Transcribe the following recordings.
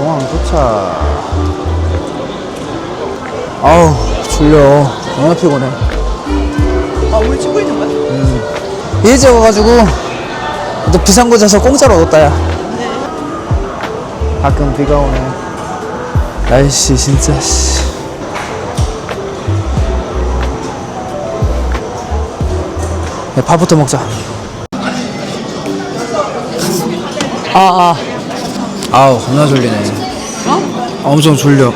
공항 도착. 아우, 졸려. 너무 피곤해. 아 우리 찍고 있는 거야? 일찍 와가지고, 또 비상구 자서 공짜로 얻었다, 야. 가끔 비가 오네. 날씨, 진짜, 씨. 야, 밥부터 먹자. 아, 아. 아 우, 겁나 졸리네. 어? 엄청 졸려.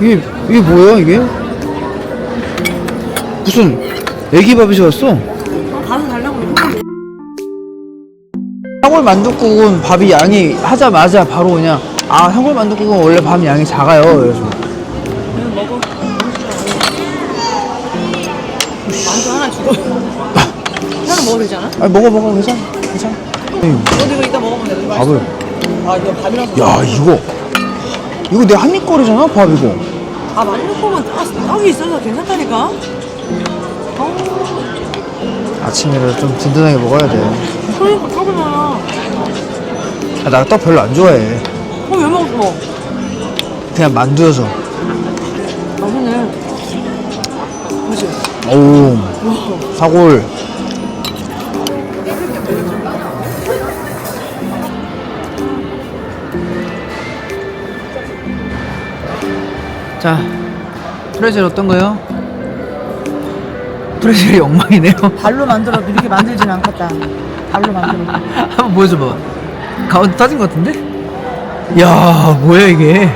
이게, 이게 뭐야, 이게? 무슨, 애기 밥이셨어? 가서 달라고 그러고 한골 만둣국은 밥이 양이 하자마자 바로 그냥, 아, 한골 만둣국은 원래 밥 양이 작아요. 그래서. 먹어도 되잖아? 아, 먹어, 먹어. 괜찮아. 괜찮아. 응, 너도 이거 이따 먹으면 돼 밥을. 아 이거 밥이랑 야, 이거. 이거 내 한 입 거리잖아, 밥 이거. 아 만두국은 딱- 떡이 있어서 괜찮다니까 아침이라 좀 든든하게 먹어야 돼. 그러니까 많아 아, 나떡 별로 안 좋아해. 그럼 왜 먹었어? 그냥 만두여서. 맛있네 그치? 어우, 사골. 자, 프레젤 어떤 거요? 프레젤이 엉망이네요. 발로 만들어도 이렇게 만들진 않겠다 발로 만들어 한번 보여줘봐. 가운데 터진 것 같은데? 야, 뭐야 이게?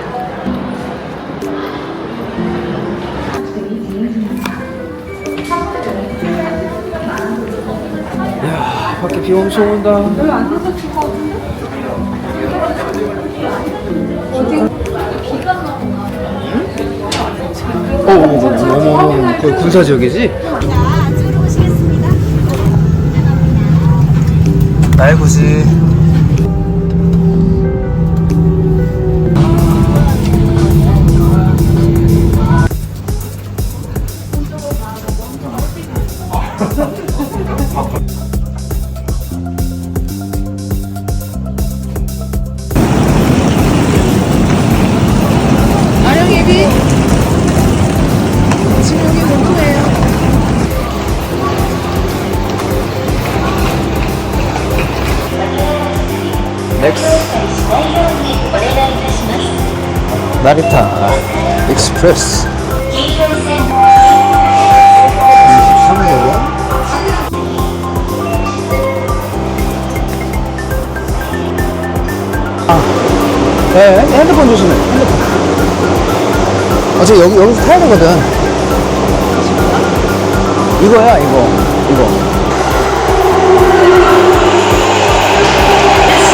야, 밖에 비 엄청 온다. 어, 어머, 어머, 어머, 어머, 거기 군사 지역이지? 고지. 나리타 익스프레스 300원 아, 네, 핸드폰 조심해. 핸드폰. 어차피 여기, 여기서 타야 되거든. 이거야 이거. 이거.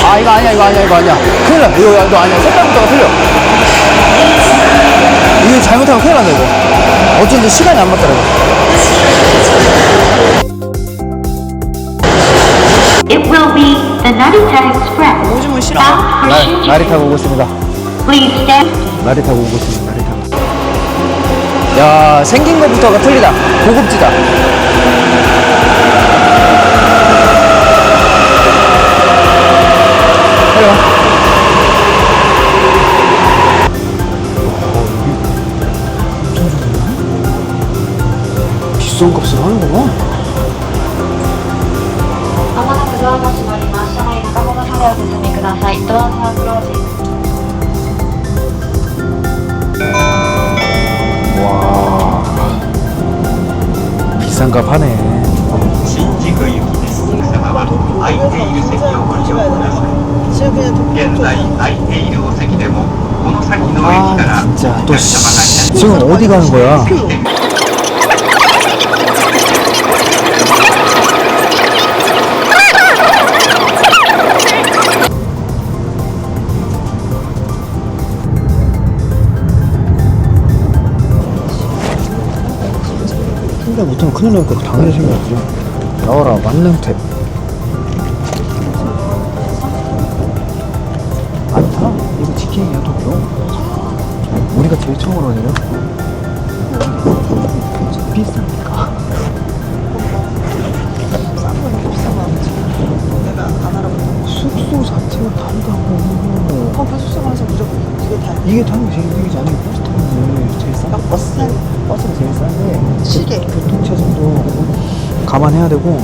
아 이거 아니야 이거 아니야 이거 아니야. 큰일 나 이거 이거 아니야. 색깔부터가 틀려 이거 잘못하면 큰일 난다 이거. 어쩐지 시간이 안 맞더라고. It will be the Narita Express. 오줌은 싫어. 나. 나리 타고 오고 있습니다. Please stand. 나리 타고 오고 있습니다 나리 타고 야 생긴 것부터가 틀리다. 고급지다 비싼 값을 하는구나 まもなくドアが閉まります。車内中物までお進みください。ドアはクロージング。 와 비싼 값 하네 新宿行きです。お客様は空いている席をご利用ください。 지금 그냥 도, 現在空いているお席でもこの先の駅から 아 진짜 お 또 客様がいらっしゃい 지금 어디 가는 거야? 못하면 큰일 나니까 당연히 생각하지 나와라 만능탭 안타? 이거 치킨이야 도쿄 우리가 제일 처음으로 하냐 비싸니까 싼 거랑 비싼 거 아니지 내가 안 알아봤어 숙소 자체가 다르다고. 아, 숙소 가서 이게 당연히 제일 이기지 아니면 버스 타면 제일 싸. 버스 버스가 제일 싼데 시계. 교통체증도 감안해야 되고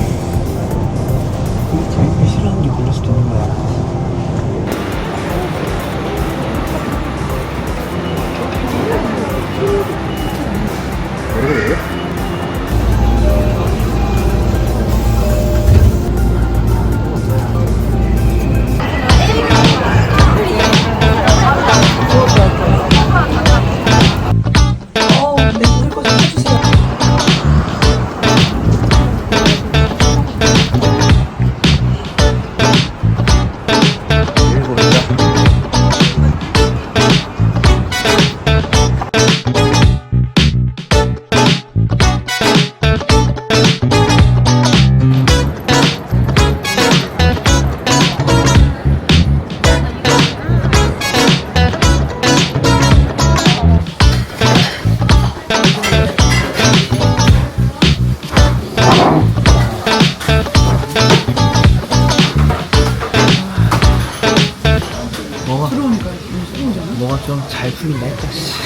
잘 풀린다 했다 씨.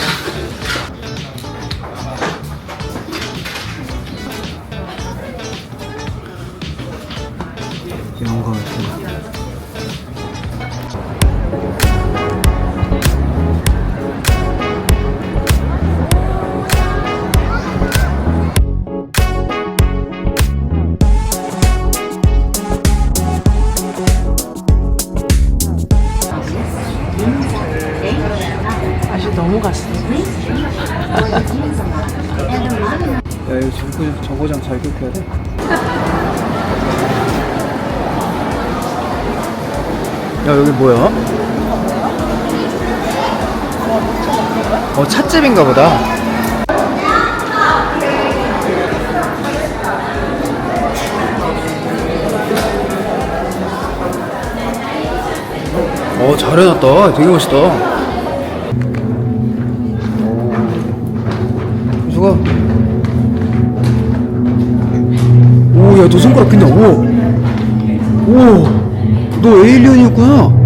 야 여기 뭐야? 어 찻집인가 보다. 어 잘해놨다. 되게 멋있다. 수가 오야 너 손가락 그냥 오 오 너 에일리언이었구나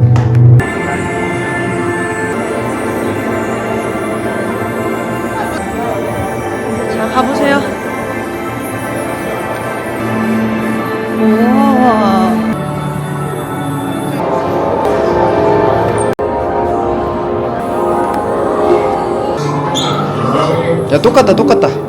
자, 가보세요. 우와. 야 똑같다 똑같다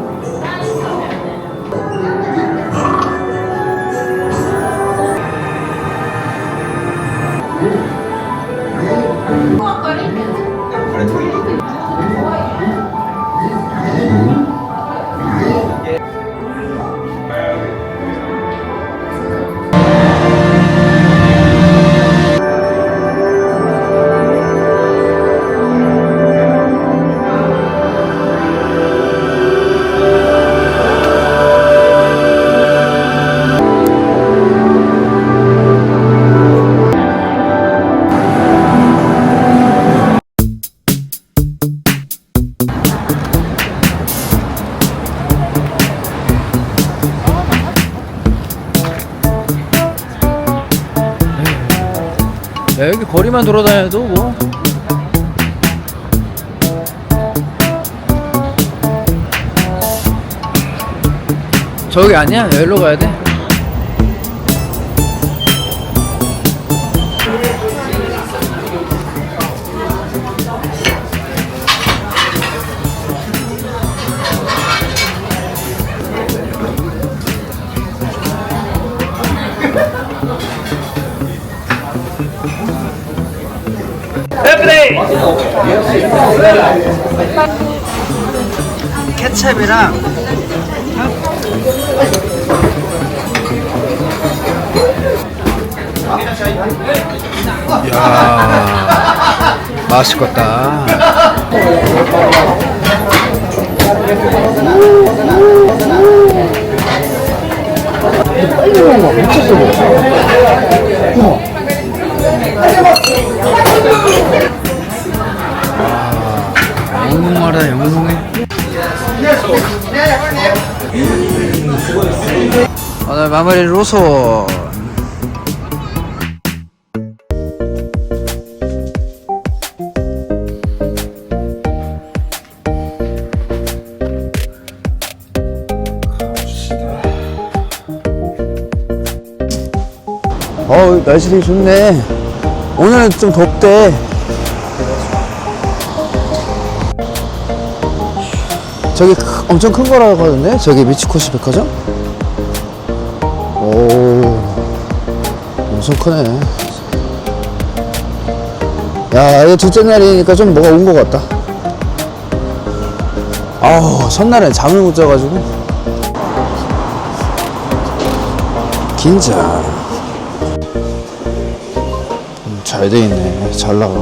야 여기 거리만 돌아다녀도 뭐. 저기 아니야? 여기로 가야 돼 케찹이랑 이야 맛있겠다. 영롱 나라 영롱해 오늘 마무리 로소. 어 날씨 되게 좋네. 오늘은 좀 덥대. 엄청 큰 거라고 하던데? 저기 미치코시 백화점? 오 엄청 크네. 야 이거 둘째 날이니까 좀 뭐가 온 것 같다. 아우 첫날엔 잠을 못 자가지고. 긴장. 음, 잘 돼 있네. 잘 나가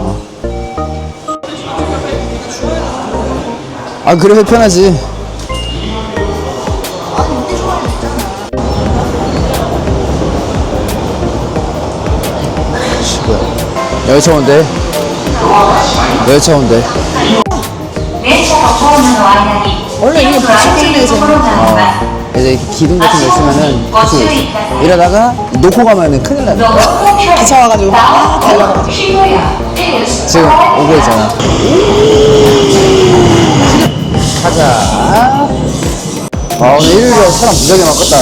아 그래 편하지 열차 온대. 열차 온대. 원래 이게 부식집에서 어, 이제 기둥 같은 거 있으면은 같은 거 있어. 이러다가 놓고 가면은 큰일 나는 거야. 기차 와가지고 막 달려가지고. 지금 오고 있잖아. 가자. 아 오늘 일요일에 사람 무지하게 많겠다.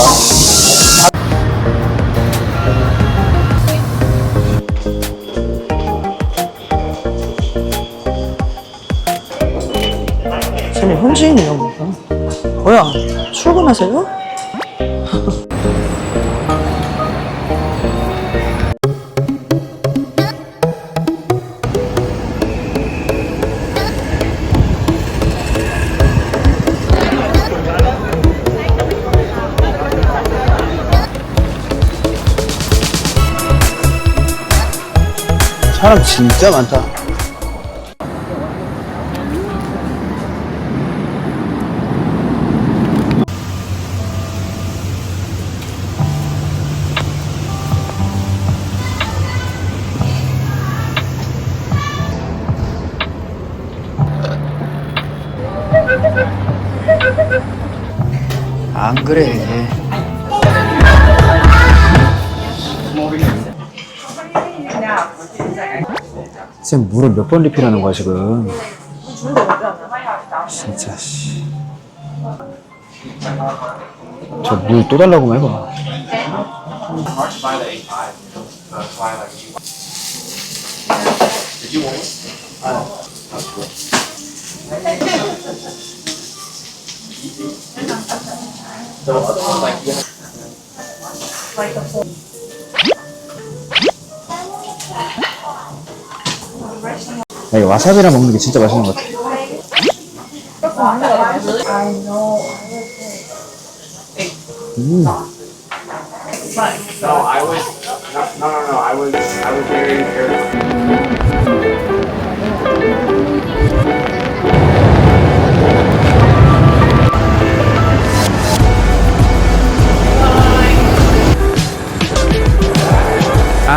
현지인이야 뭐야 뭐야 출근하세요? 사람 진짜 많다 안 그래. 지금 물을 몇 번 리필하는 거야 지금? 진짜 씨. 저 물 또 달라고 해봐 야, 이 와사비랑 먹는 게 진짜 맛있는 것 같아 음.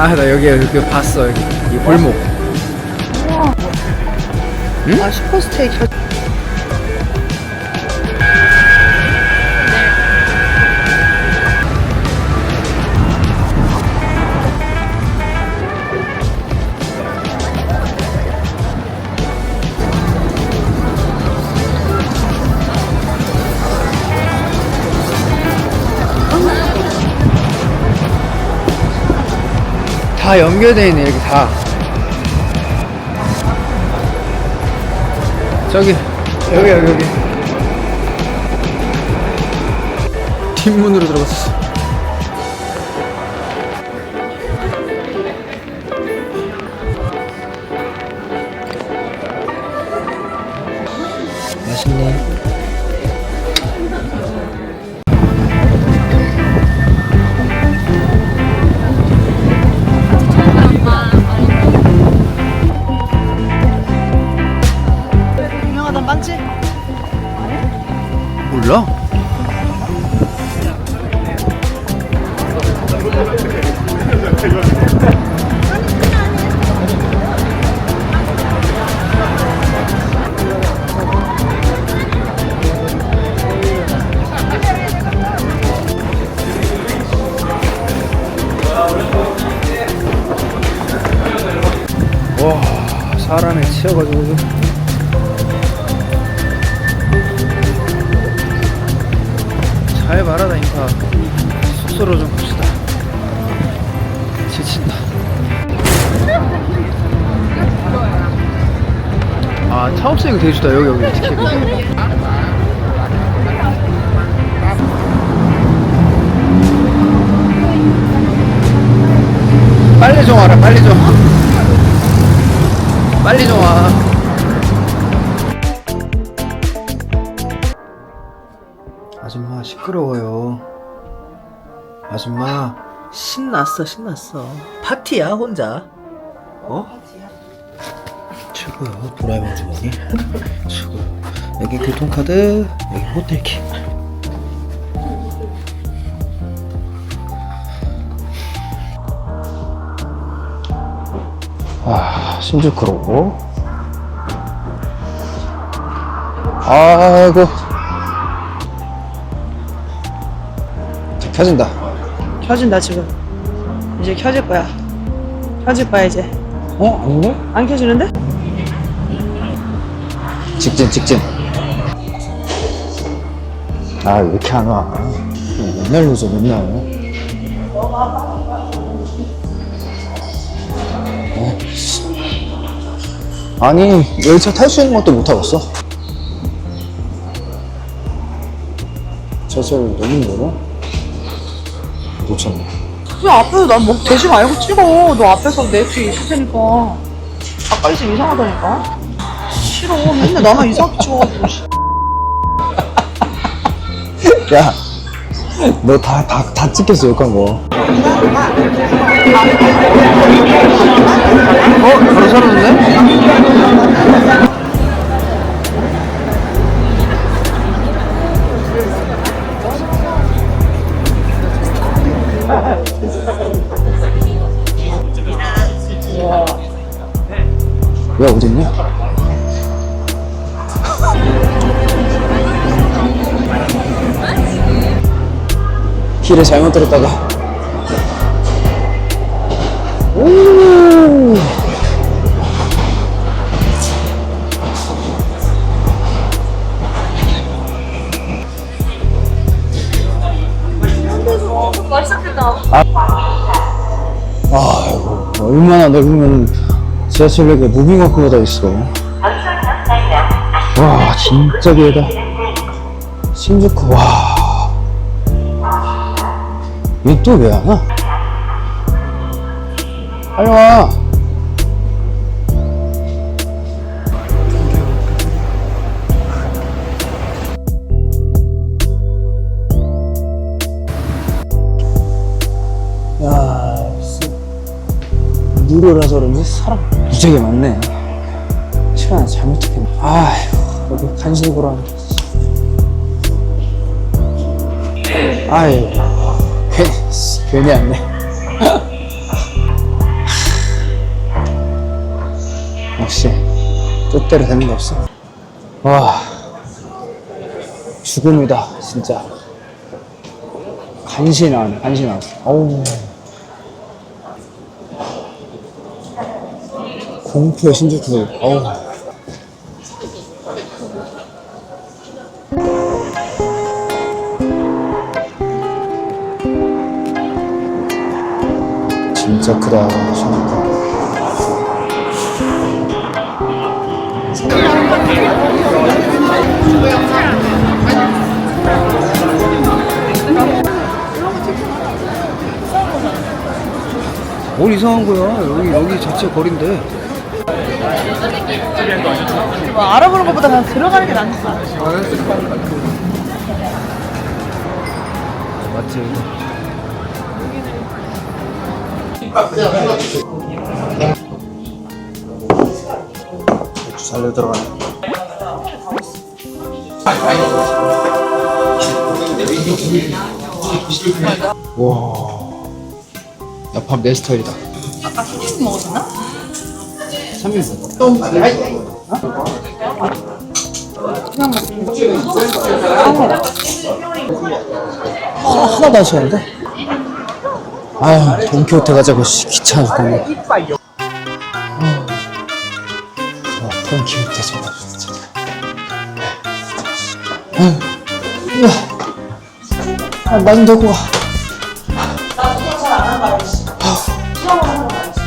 아, 나 여기 여기 봤어. 여기 이 골목. 아 슈퍼스테이크 다 연결돼 있네 여기 다. 저기 여기 여기 여기. 뒷문으로 들어갔어. 사람에 치여가지고 잘 말하다 인파 숙소로 좀 봅시다 신나. 아, 차 없으니까 되게 좋다. 여기, 여기 티켓이. 빨리 좀 와라, 빨리 좀. 빨리 좀 와. 아줌마 시끄러워요. 아줌마 신났어 신났어. 파티야 혼자. 어? 최고요 도라에몽 주머니. 최고. 여기 교통카드, 여기 호텔키. 아 신주쿠로. 아이고. 자, 켜진다. 켜진다 지금. 이제 켜질 거야. 켜질 거야 이제. 어? 아닌데? 안 켜지는데? 직진, 직진. 아, 왜 이렇게 안 와? 맨날 늦어, 맨날. 아니, 열차 탈 수 있는 것도 못 하겠어. 저절 너무 멀어? 놓쳤네. 그 앞에서 난 뭐 대지 말고 찍어. 너 앞에서 내 뒤에 있을 테니까. 가까이 있으면 이상하다니까. 싫어. 맨날 나만 이상하게 찍어가지고. 씨. 야, 너 다, 다, 다 찍혔어, 욕한 거. 어? 바로 사라졌네? 야, 어딨냐? 길에 잘못 들었다가. 오. 아이고 얼마나 넓으면 지하철역에 무빙워크가 다 있어. 와 진짜 길다. 신주쿠 와 얘또왜 안 와? 빨리 와. 야, 씨. 무료라서 그런지 사람 무지하게 많네. 시간 잘못 찍혔네. 아휴, 여기 보러 왔는데. 아유, 괜히, 씨, 괜히 왔네. 역시, 뜻대로 되는 거 없어. 와, 죽음이다, 진짜. 간신히 나왔네, 간신히 나왔어. 어우. 공포의 신주쿠, 어우. 진짜 크다. 뭘 이상한 거야? 여기 여기 자체 거리인데. 뭐 알아보는 것보다 그냥 들어가는 게 낫겠어. 맞지 고추 살려 들어가네 와. 야, 밥 내 스타일이다. 아까 흰 먹었나? 3인분. 하, 하나도 안 쉬었는데? 아휴 돈키호테 가자고 씨, 귀찮아 죽겠네 아, 어, 돈키호테 정말 진짜 아휴 아, 나좀 데리고 가. 나도 잘안 한다 아저씨 수영을 하는 거 아저씨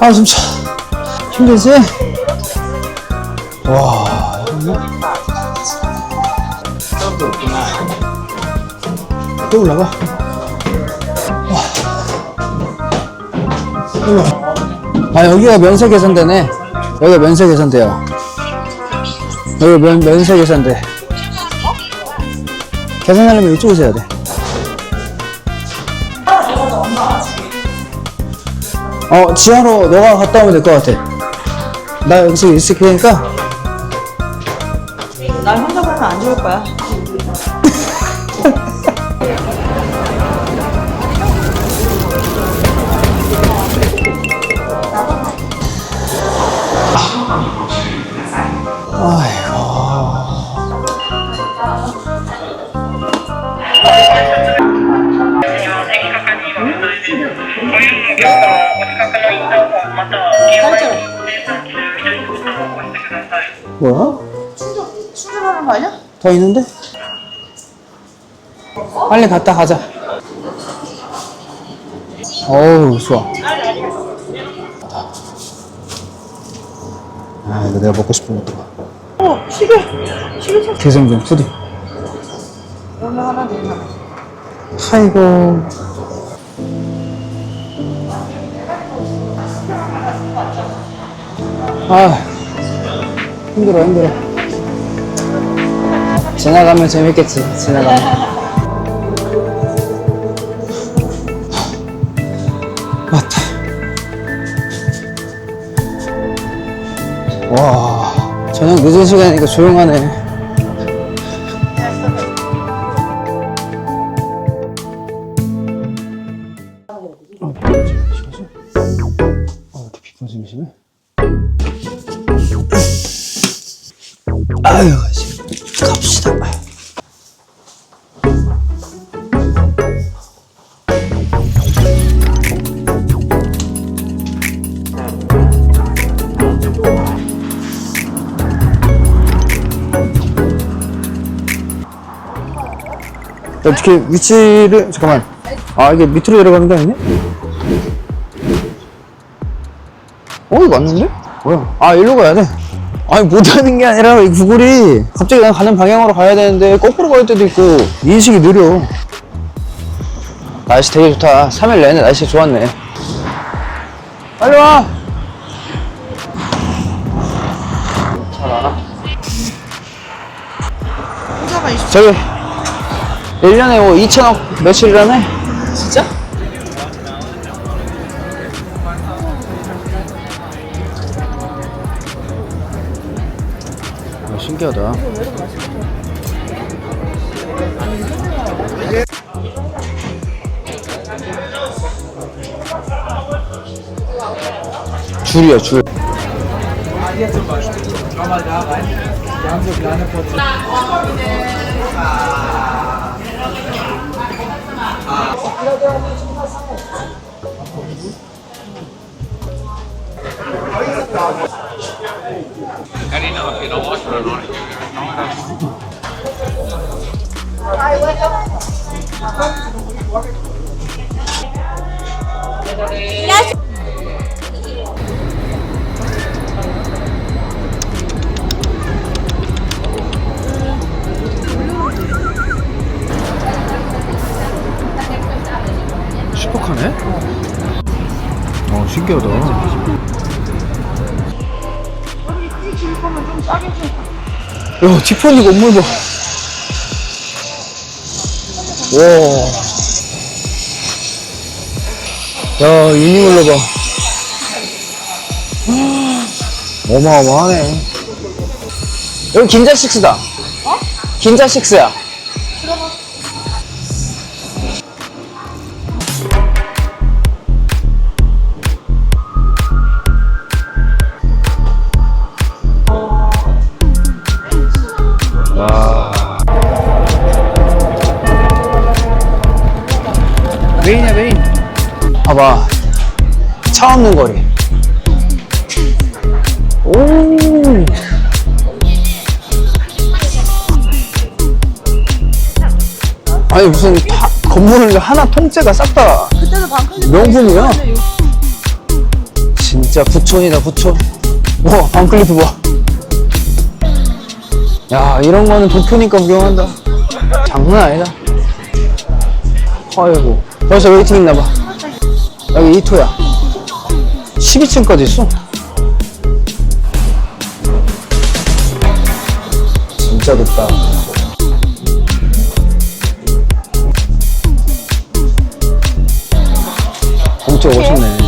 아, 숨차. 힘들지? 와, 또 올라가. 와. 올라가. 아, 여기가 면세 계산대네. 여기가 면세 계산대요. 여기 면, 면세 계산대. 계산하려면 이쪽에서 해야 돼. 어, 지하로 너가 갔다 오면 될 것 같아. 나 여기서 있을 테니까. 날 혼자 보면 안 좋을 거야. 더 있는데? 빨리 갔다 가자. 어우, 좋아. 아, 이거 내가 먹고 싶은 것도 봐. 어, 시계. 시계 찾 개성전 푸딩. 오늘 하나 하나. 아이고. 아, 힘들어, 힘들어. 지나가면 재밌겠지, 지나가면. 맞다. 와, 저녁 늦은 시간이니까 조용하네. 어떻게 위치를 잠깐만 아 이게 밑으로 내려가는 게 아니네? 어, 이거 맞는데? 뭐야? 아, 일로 가야 돼. 아니, 못하는 게 아니라, 이 구글이 갑자기 난 가는 방향으로 가야 되는데, 거꾸로 갈 때도 있고, 인식이 느려. 날씨 되게 좋다. 3일 내내 날씨 좋았네. 빨리 와! 잘 알아. 혼자가 20. 저기, 1년에 뭐 2천억 며칠이라네? 진짜? 아, 신기하다. 줄이야, 줄. Carino anche lo vostro non è che non 슈퍼카네? 어, 신기하다. 야, 티파니 건물 봐. 와. 야, 유니물로 봐. 어마어마하네. 여기 긴자식스다. 어? 긴자식스야. 차 없는 거리. 오. 아니 무슨 다, 건물 하나 통째가 싹 다 그때도 방클 명품이야 진짜 부촌이다 부촌. 와 방클리프 봐 야? 이런 거는 도쿄니까 구경한다. 장난 아니다. 아이고 벌써 웨이팅 있나봐. 여기 2토야 12층까지 있어. 진짜 높다. 엄청 멋있네.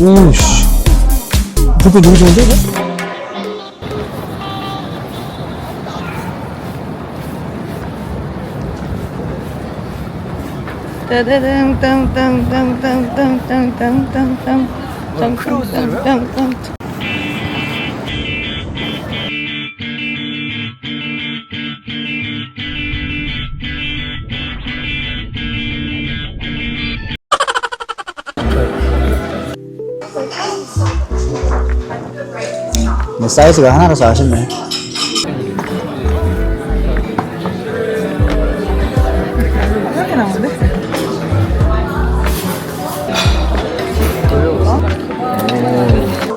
오우씨 불빛 너무 좋은데 이거? 크로스로요? 내사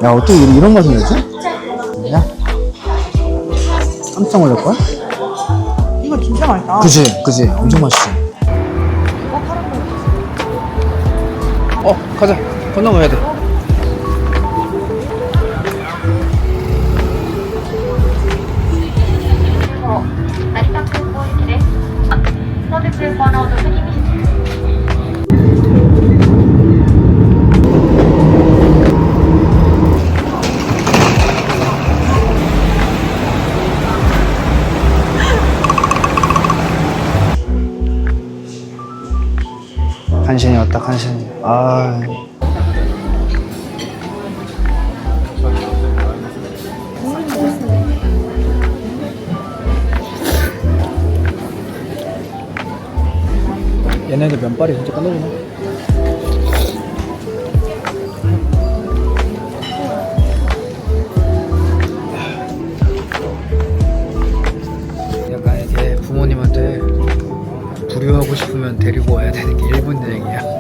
야 어떻게 이런, 이런 맛이 나지? 야 깜짝 놀랄걸? 이거 진짜 맛있다. 그지 그지 엄청 맛있지 어 가자 건너가야 돼 간신히 왔다 간신히. 아. 얘네들 면발이 진짜 끝내주네 데리고 와야 되는 게 일본 여행이야.